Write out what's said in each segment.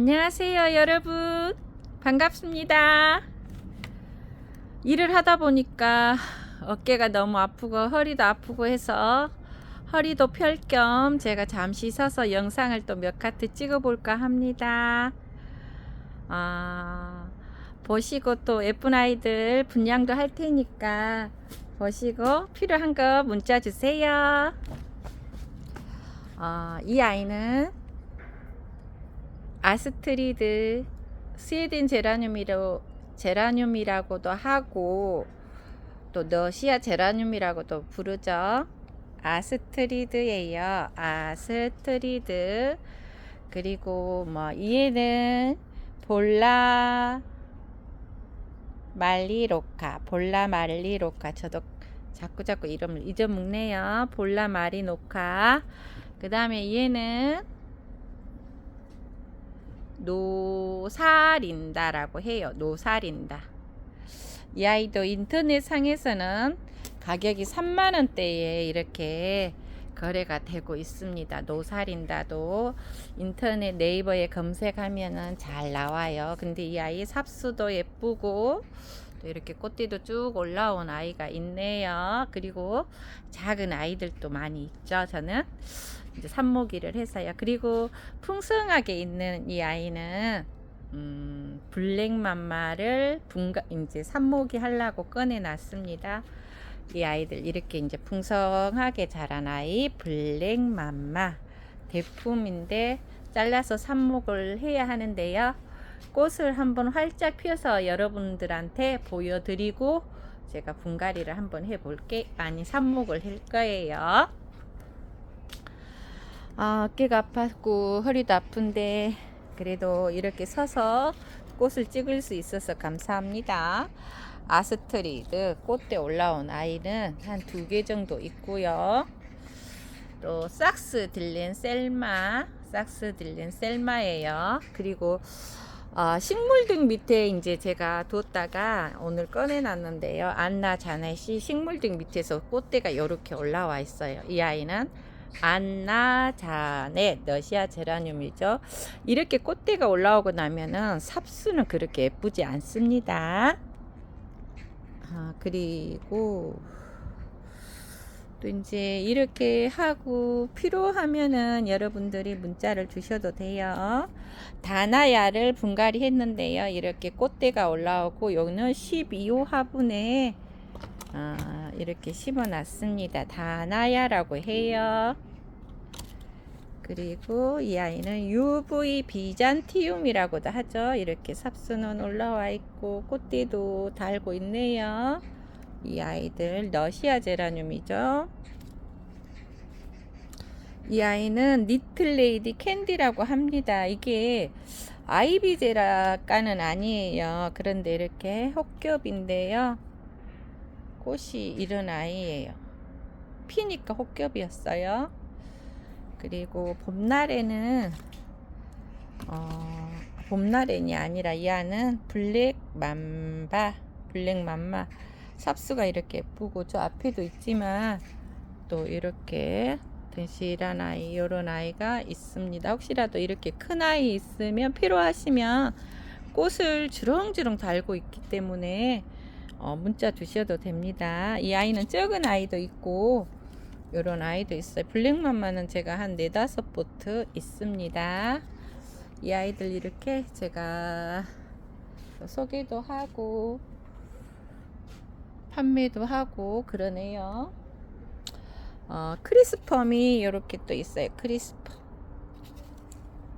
안녕하세요, 여러분. 반갑습니다. 일을 하다 보니까 어깨가 너무 아프고 허리도 아프고 해서 허리도 펼 겸 제가 잠시 서서 영상을 또 몇 카트 찍어 볼까 합니다. 아, 보시고 또 예쁜 아이들 분양도 할 테니까 보시고 필요한 거 문자 주세요. 어, 이 아이는 아스트리드 스웨덴 제라늄이로 제라늄이라고도 하고 또 러시아 제라늄이라고도 부르죠. 아스트리드예요. 아스트리드 그리고 뭐 얘는 볼라 말리로카 볼라 말리로카 저도 자꾸 자꾸 이름을 잊어먹네요. 볼라 마리노카 그 다음에 얘는 노사린다라고 해요. 노사린다. 이 아이도 인터넷 상에서는 가격이 3만 원대에 이렇게 거래가 되고 있습니다. 노사린다도 인터넷 네이버에 검색하면은 잘 나와요. 근데 이 아이 삽수도 예쁘고 또 이렇게 꽃띠도 쭉 올라온 아이가 있네요. 그리고 작은 아이들도 많이 있죠. 저는 이제 삽모기를 해서요. 그리고 풍성하게 있는 이 아이는 음, 블랙맘마를 분가 이제 삽모기 하려고 꺼내 놨습니다. 이 아이들 이렇게 이제 풍성하게 자란 아이 블랙맘마 대품인데 잘라서 삽목을 해야 하는데요. 꽃을 한번 활짝 펴서 여러분들한테 보여드리고 제가 분갈이를 한번 해볼게 아니 삽목을 할 거예요. 아, 어깨가 아팠고 허리도 아픈데 그래도 이렇게 서서 꽃을 찍을 수 있어서 감사합니다. 아스트리드 꽃대 올라온 아이는 한 두 개 정도 있고요. 또 삭스 딜렌 셀마, 삭스 딜렌 셀마예요. 그리고 어, 식물 등 밑에 이제 제가 뒀다가 오늘 꺼내놨는데요. 안나 자넷이 식물 등 밑에서 꽃대가 이렇게 올라와 있어요. 이 아이는 안나 자넷 러시아 제라늄이죠. 이렇게 꽃대가 올라오고 나면은 삽수는 그렇게 예쁘지 않습니다. 아, 그리고 또 이제 이렇게 하고 필요하면은 여러분들이 문자를 주셔도 돼요. 다나야를 분갈이 했는데요. 이렇게 꽃대가 올라오고 여기는 12호 화분에 아, 이렇게 심어 놨습니다. 다나야라고 해요. 그리고 이 아이는 UV 비잔티움이라고도 하죠. 이렇게 삽수는 올라와 있고 꽃띠도 달고 있네요. 이 아이들 러시아 제라늄이죠. 이 아이는 니틀레이디 캔디라고 합니다. 이게 아이비 제라과는 아니에요. 그런데 이렇게 혹겹인데요. 꽃이 이런 아이예요. 피니까 혹겹이었어요. 그리고 봄날에는 어, 봄날엔이 아니라 이 안은 블랙 맘바 블랙 맘마 삽수가 이렇게 예쁘고 저 앞에도 있지만 또 이렇게 든실한 아이 요런 아이가 있습니다 혹시라도 이렇게 큰 아이 있으면 필요하시면 꽃을 주렁주렁 달고 있기 때문에 어, 문자 주셔도 됩니다 이 아이는 적은 아이도 있고 요런 아이도 있어요. 블랙맘마는 제가 한 네다섯 보트 있습니다. 이 아이들 이렇게 제가 소개도 하고 판매도 하고 그러네요. 어, 크리스펌이 이렇게 또 있어요. 크리스펌.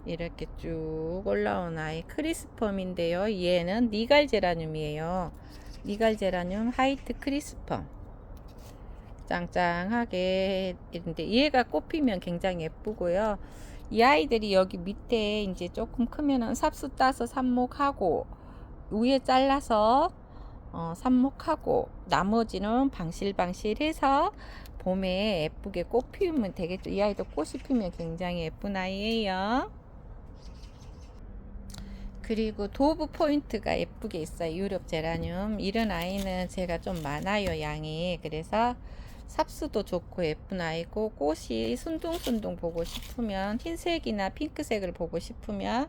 이렇게 쭉 올라온 아이 크리스펌인데요. 얘는 니갈 제라늄이에요. 니갈 제라늄 하이트 크리스펌. 짱짱하게 있는데 얘가 꽃피면 굉장히 예쁘고요. 이 아이들이 여기 밑에 이제 조금 크면은 삽수 따서 삽목하고 위에 잘라서 어, 삽목하고 나머지는 방실방실해서 봄에 예쁘게 꽃 피우면 되겠죠. 이 아이도 꽃이 피면 굉장히 예쁜 아이예요. 그리고 도브 포인트가 예쁘게 있어요. 유럽 제라늄. 이런 아이는 제가 좀 많아요, 양이. 그래서 삽수도 좋고 예쁜 아이고 꽃이 순둥순둥 보고 싶으면 흰색이나 핑크색을 보고 싶으면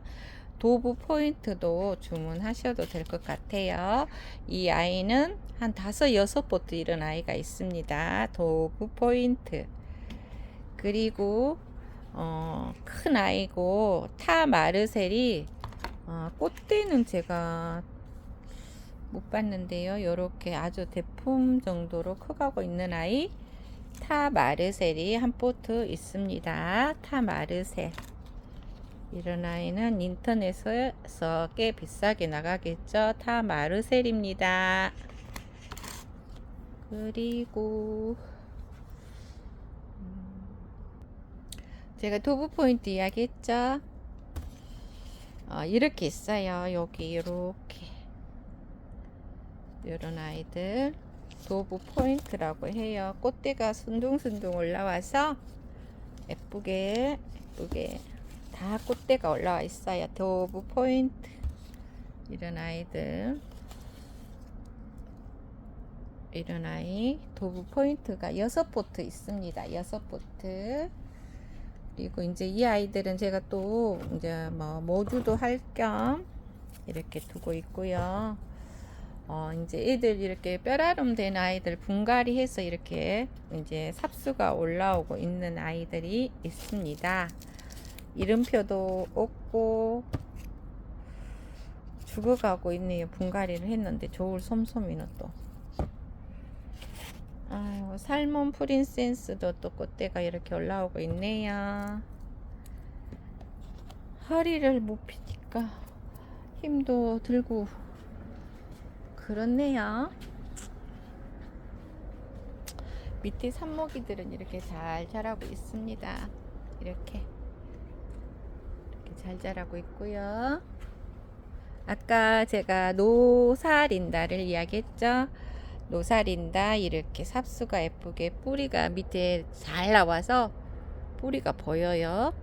도브 포인트도 주문하셔도 될 것 같아요. 이 아이는 한 다섯 여섯 보트 이런 아이가 있습니다. 도브 포인트. 그리고 어, 큰 아이고 타 마르셀이 어, 꽃대는 제가 못 봤는데요. 요렇게 아주 대품 정도로 커가고 있는 아이 타 마르셀이 한 포트 있습니다. 타 마르셀. 이런 아이는 인터넷에서 꽤 비싸게 나가겠죠. 타 마르셀입니다. 그리고 음, 제가 도브 포인트 이야기했죠. 어, 이렇게 있어요. 여기 이렇게 이런 아이들 도브 포인트라고 해요. 꽃대가 순둥순둥 올라와서 예쁘게 예쁘게 다 꽃대가 올라와 있어요. 도브 포인트 이런 아이들 이런 아이 도브 포인트가 여섯 포트 있습니다. 여섯 포트 그리고 이제 이 아이들은 제가 또 이제 뭐 모주도 할 겸 이렇게 두고 있고요. 어 이제 애들 이렇게 뼈라름 된 아이들 분갈이 해서 이렇게 이제 삽수가 올라오고 있는 아이들이 있습니다. 이름표도 없고 죽어가고 있네요. 분갈이를 했는데 좋을 솜솜이는 또. 아유, 살몬 프린세스도 또 꽃대가 이렇게 올라오고 있네요. 허리를 못 피니까 힘도 들고 그렇네요. 밑에 산모기들은 이렇게 잘 자라고 있습니다. 이렇게 이렇게 잘 자라고 있고요. 아까 제가 노사린다를 이야기했죠. 노사린다 이렇게 삽수가 예쁘게 뿌리가 밑에 잘 나와서 뿌리가 보여요.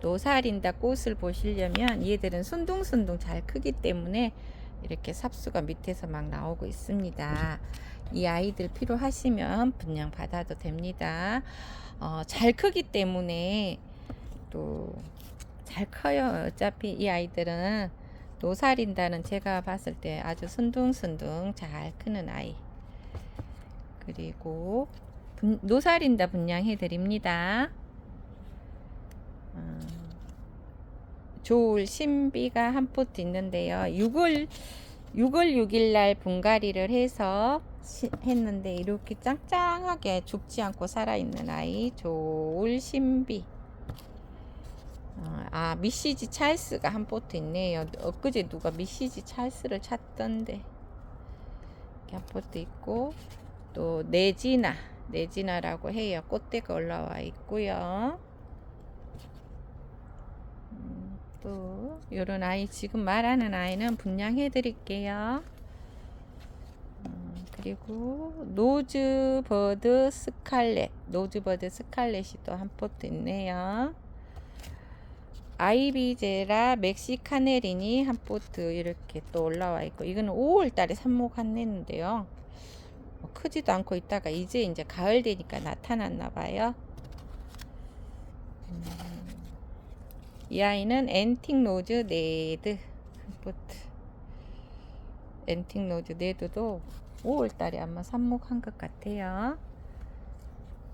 노사린다 꽃을 보시려면 얘들은 순둥순둥 잘 크기 때문에 이렇게 삽수가 밑에서 막 나오고 있습니다. 이 아이들 필요하시면 분양 받아도 됩니다. 어, 잘 크기 때문에 또 잘 커요. 어차피 이 아이들은 노살인다는 제가 봤을 때 아주 순둥순둥 잘 크는 아이. 그리고 분, 노살인다 분양해 드립니다. 음, 조울 신비가 한 포트 있는데요. 6월 6월 6일 날 분갈이를 해서 시, 했는데 이렇게 짱짱하게 죽지 않고 살아 있는 아이 조울 신비. 어, 아 미시지 찰스가 한 포트 있네요. 엊그제 누가 미시지 찰스를 찾던데 이렇게 한 포트 있고 또 네지나 네지나라고 해요. 꽃대가 올라와 있고요. 음, 또 이런 아이 지금 말하는 아이는 분양해 드릴게요. 음, 그리고 노즈버드 스칼렛 노즈버드 스칼렛이 또 한 포트 있네요. 아이비제라 멕시카네린이 한 포트 이렇게 또 올라와 있고 이거는 5월 달에 삽목했는데요. 뭐 크지도 않고 있다가 이제 이제 가을 되니까 나타났나 봐요. 음, 이 아이는 앤틱 노즈 네드 한 포트. 앤틱 노즈 네드도 5월 달에 아마 삽목한 것 같아요.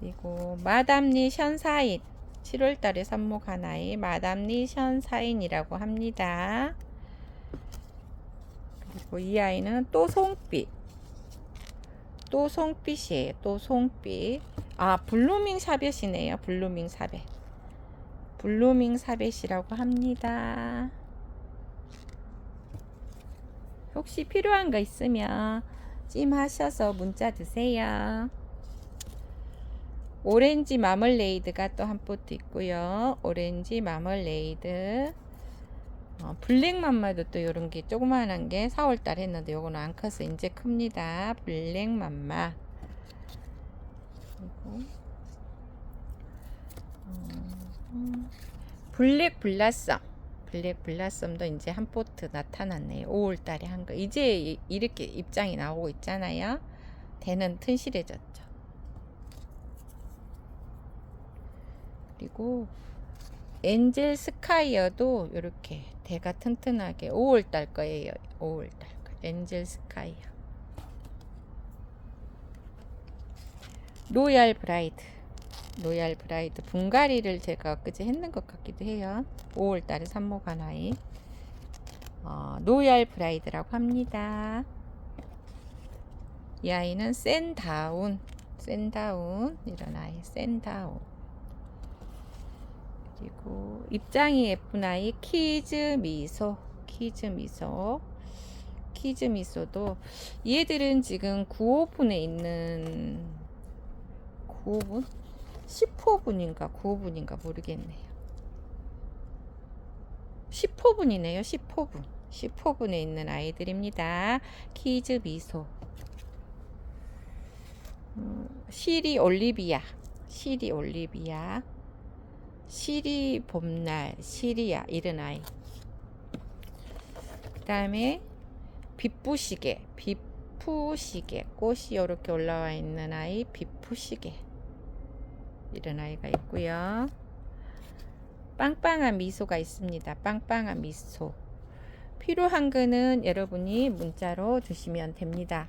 그리고 마담니 션사인 7월 달에 삽목한 아이 마담니 션사인이라고 합니다. 그리고 이 아이는 또 송빛. 또 송빛이에요. 또 송빛. 아, 블루밍 사벳이네요. 블루밍 사벳. 블루밍 사벳이라고 합니다. 혹시 필요한 거 있으면 찜하셔서 문자 주세요. 오렌지 마멀레이드가 또 한 포트 있고요. 오렌지 마멀레이드. 어, 블랙 맘마도 또 이런 게 조그만한 게 4월달 했는데 요거는 안 커서 이제 큽니다. 블랙 맘마. 그리고 음, 블랙 블라썸. 블랙 블라썸도 이제 한 포트 나타났네요. 5월달에 한 거. 이제 이- 이렇게 입장이 나오고 있잖아요. 대는 튼실해졌죠. 그리고 엔젤 스카이어도 이렇게 대가 튼튼하게 5월달 거예요. 5월달 거. 엔젤 스카이어. 로얄 브라이드. 로얄 브라이드 분갈이를 제가 그제 했는 것 같기도 해요. 5월달에 삽목한 아이. 어, 로얄 브라이드라고 합니다. 이 아이는 센다운, 센다운 이런 아이, 센다운. 그리고 입장이 예쁜 아이 키즈 미소, 키즈 미소, 키즈 미소도 얘들은 지금 9호분에 있는 9호분, 10호분인가 9호분인가 모르겠네요. 10호분이네요. 10호분. 10호분에 있는 아이들입니다. 키즈 미소. 음, 시리 올리비아. 시리 올리비아. 시리 봄날. 시리아. 이런 아이. 그 다음에 비쁘시게. 비푸시게. 꽃이 이렇게 올라와 있는 아이. 비푸시게. 이런 아이가 있고요. 빵빵한 미소가 있습니다. 빵빵한 미소. 필요한 거는 여러분이 문자로 주시면 됩니다.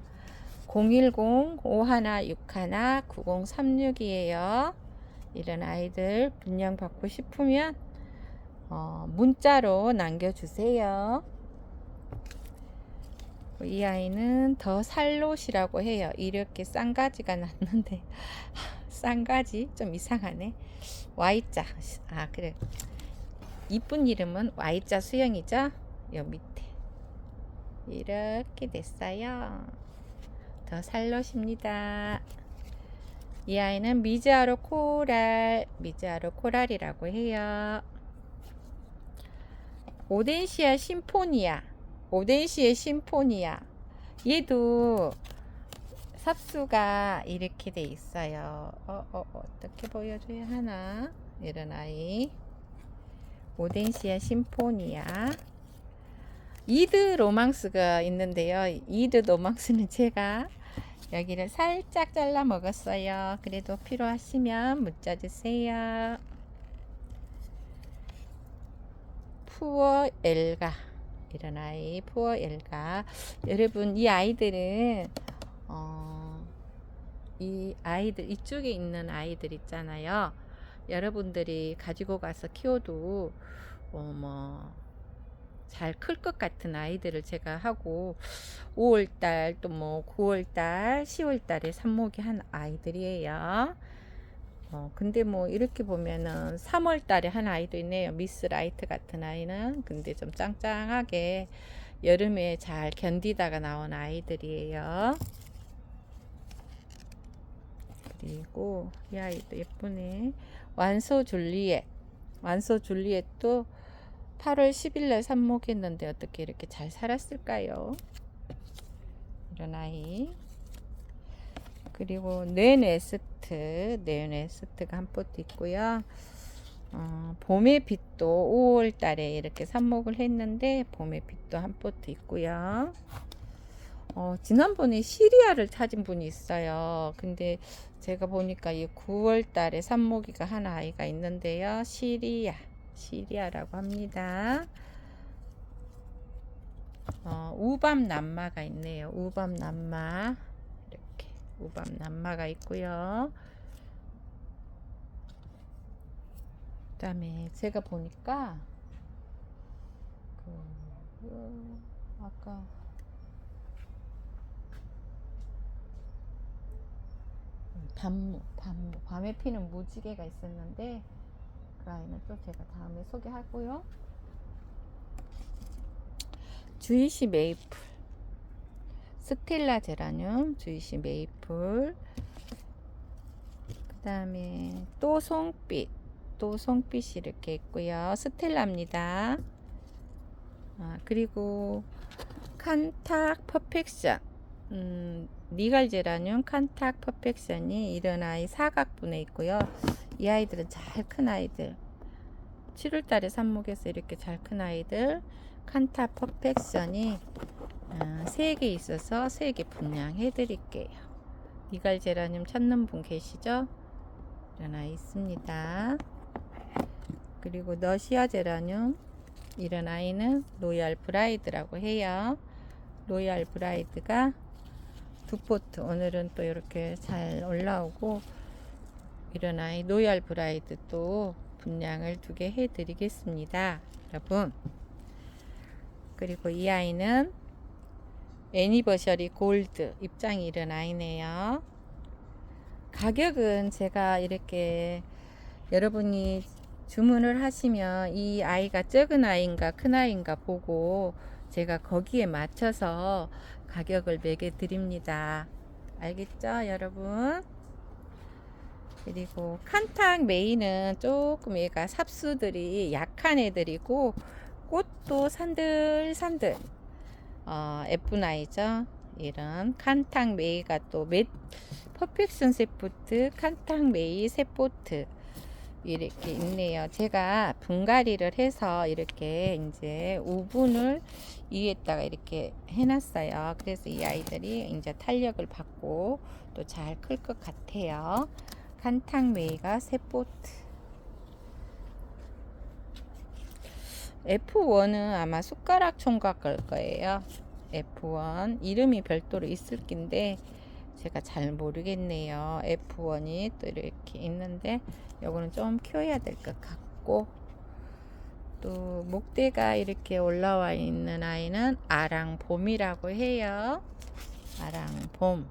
010-5161-9036이에요. 이런 아이들 분양 받고 싶으면 어, 문자로 남겨주세요. 이 아이는 더 살롯이라고 해요. 이렇게 쌍가지가 났는데 쌍가지 좀 이상하네. Y자. 아, 그래. 이쁜 이름은 Y자 수영이죠? 요 밑에. 이렇게 됐어요. 더 살롯입니다. 이 아이는 미즈아로 코랄, 미즈아로 코랄이라고 해요. 오덴시아 심포니아, 오덴시아 심포니아. 얘도 삽수가 이렇게 돼 있어요. 어, 어, 어떻게 보여줘야 하나? 이런 아이. 오덴시아 심포니아. 이드 로망스가 있는데요. 이드 로망스는 제가 여기를 살짝 잘라 먹었어요. 그래도 필요하시면 문자 주세요. 푸어 엘가 이런 아이 푸어 엘가 여러분 이 아이들은 어, 이 아이들 이쪽에 있는 아이들 있잖아요. 여러분들이 가지고 가서 키워도 어, 뭐 잘 클 것 같은 아이들을 제가 하고 5월달 또 뭐 9월달 10월달에 삽목이 한 아이들이에요. 어, 근데 뭐 이렇게 보면은 3월 달에 한 아이도 있네요. 미스 라이트 같은 아이는. 근데 좀 짱짱하게 여름에 잘 견디다가 나온 아이들이에요. 그리고 이 아이도 예쁘네. 완소 줄리엣. 완소 줄리엣도 8월 10일 날 삽목했는데 어떻게 이렇게 잘 살았을까요? 이런 아이. 그리고 뇌네스트, 뇌네스트가 한 포트 있고요. 어, 봄의 빛도 5월 달에 이렇게 삽목을 했는데 봄의 빛도 한 포트 있고요. 어, 지난번에 시리아를 찾은 분이 있어요. 근데 제가 보니까 이 9월 달에 삽목이가 한 아이가 있는데요. 시리아, 시리아라고 합니다. 어, 우밤 남마가 있네요. 우밤 남마. 이렇게 우밤 남마가 있고요. 그다음에 제가 보니까 그 어, 아까 밤무, 밤무, 밤에 피는 무지개가 있었는데 그 아이는 또 제가 다음에 소개하고요. 주이시 메이플, 스텔라 제라늄, 주이시 메이플, 그 다음에 또 송빛, 또 송빛이 이렇게 있고요. 스텔라입니다. 아, 그리고 칸탁 퍼펙션, 음, 니갈 제라늄 칸탁 퍼펙션이 이런 아이 사각분에 있고요. 이 아이들은 잘 큰 아이들. 7월 달에 삽목에서 이렇게 잘 큰 아이들 칸타 퍼펙션이 어, 3개 있어서 3개 분양해 드릴게요. 니갈 제라늄 찾는 분 계시죠? 아이 있습니다. 그리고 너시아 제라늄 이런 아이는 로얄 브라이드라고 해요. 로얄 브라이드가 두 포트 오늘은 또 이렇게 잘 올라오고 아이 로얄 브라이드 또 분량을 두 개 해드리겠습니다. 여러분 그리고 이 아이는 애니버셔리 골드 입장이 이런 아이네요. 가격은 제가 이렇게 여러분이 주문을 하시면 이 아이가 적은 아이인가 큰 아이인가 보고 제가 거기에 맞춰서 가격을 매겨 드립니다. 알겠죠, 여러분? 그리고 칸탁 메이는 조금 얘가 삽수들이 약한 애들이고 꽃도 산들산들 어, 예쁜 아이죠. 이런 칸탁 메이가 또 맷, 퍼펙션 세포트 칸탁 메이 세포트 이렇게 있네요. 제가 분갈이를 해서 이렇게 이제 우분을 위에다가 이렇게 해놨어요. 그래서 이 아이들이 이제 탄력을 받고 또 잘 클 것 같아요. 칸탕메이가 세포트. F1은 아마 숟가락 총각 걸 거예요. F1 이름이 별도로 있을 낀데 제가 잘 모르겠네요. F1이 또 이렇게 있는데 요거는 좀 키워야 될 것 같고 또 목대가 이렇게 올라와 있는 아이는 아랑봄이라고 해요. 아랑봄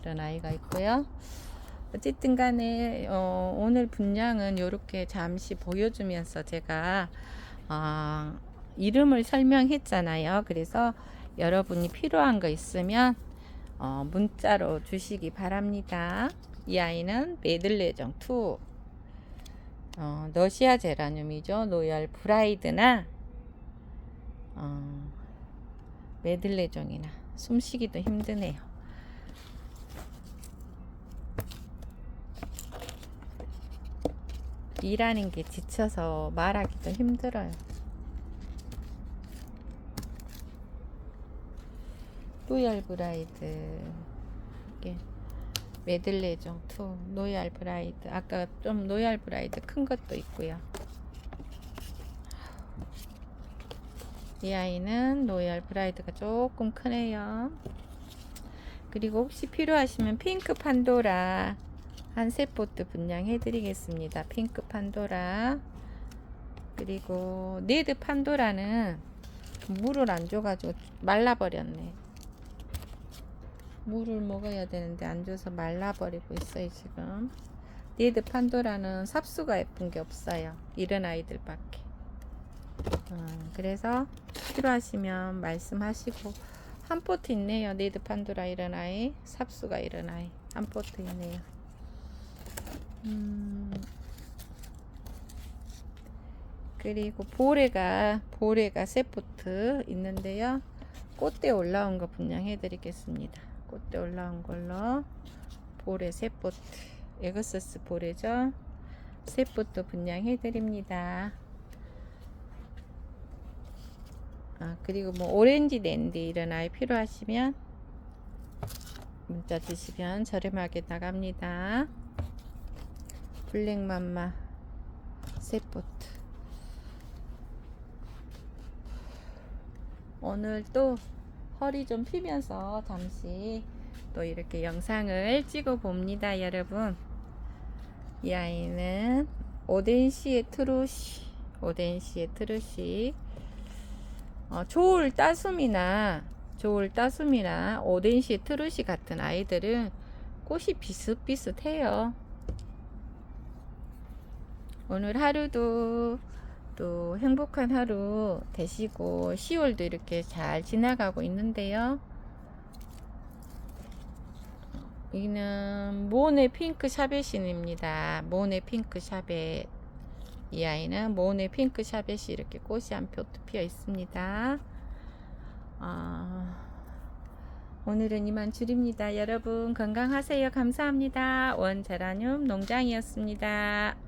이런 아이가 있고요. 어쨌든 간에 어, 오늘 분량은 이렇게 잠시 보여주면서 제가 어, 이름을 설명했잖아요. 그래서 여러분이 필요한 거 있으면 어, 문자로 주시기 바랍니다. 이 아이는 메들레정 2 어, 러시아 제라늄이죠. 로얄 브라이드나 어, 메들레종이나 숨쉬기도 힘드네요. 일하는 게 지쳐서 말하기도 힘들어요. 로얄 브라이드 이게 메들레종 2 로얄 브라이드 아까 좀 로얄 브라이드 큰 것도 있고요 이 아이는 로얄 브라이드가 조금 크네요 그리고 혹시 필요하시면 핑크 판도라 한세 포트 분양해 드리겠습니다. 핑크 판도라. 그리고 네드 판도라는 물을 안 줘가지고 말라버렸네. 물을 먹어야 되는데 안 줘서 말라버리고 있어요 지금. 니드 판도라는 삽수가 예쁜 게 없어요 이런 아이들밖에. 음, 그래서 필요하시면 말씀하시고. 한 포트 있네요 니드 판도라 이런 아이. 삽수가 이런 아이. 한 포트 있네요 음, 그리고 보레가 보레가 세 포트 있는데요. 꽃대 올라온 거 분양해 드리겠습니다. 꽃대 올라온 걸로 볼에 세포트 에그서스 볼에죠. 세포트 분양해 드립니다. 아 그리고 뭐 오렌지 랜디 이런 아이 필요하시면 문자 주시면 저렴하게 나갑니다 블랙맘마 세포트. 오늘 또 허리 좀 피면서 잠시 또 이렇게 영상을 찍어 봅니다 여러분. 이 아이는 오덴시의 트루시 오덴시의 트루시. 어, 조울 따숨이나 조울 따숨이나 오덴시의 트루시 같은 아이들은 꽃이 비슷비슷해요 오늘 하루도 또 행복한 하루 되시고 10월도 이렇게 잘 지나가고 있는데요. 여기는 모네 핑크 샤벳신입니다. 모네 핑크 샤벳. 이 아이는 모네 핑크 샤벳이 이렇게 꽃이 한 표 피어 있습니다. 아, 오늘은 이만 줄입니다. 여러분 건강하세요. 감사합니다. 원자라늄 농장이었습니다.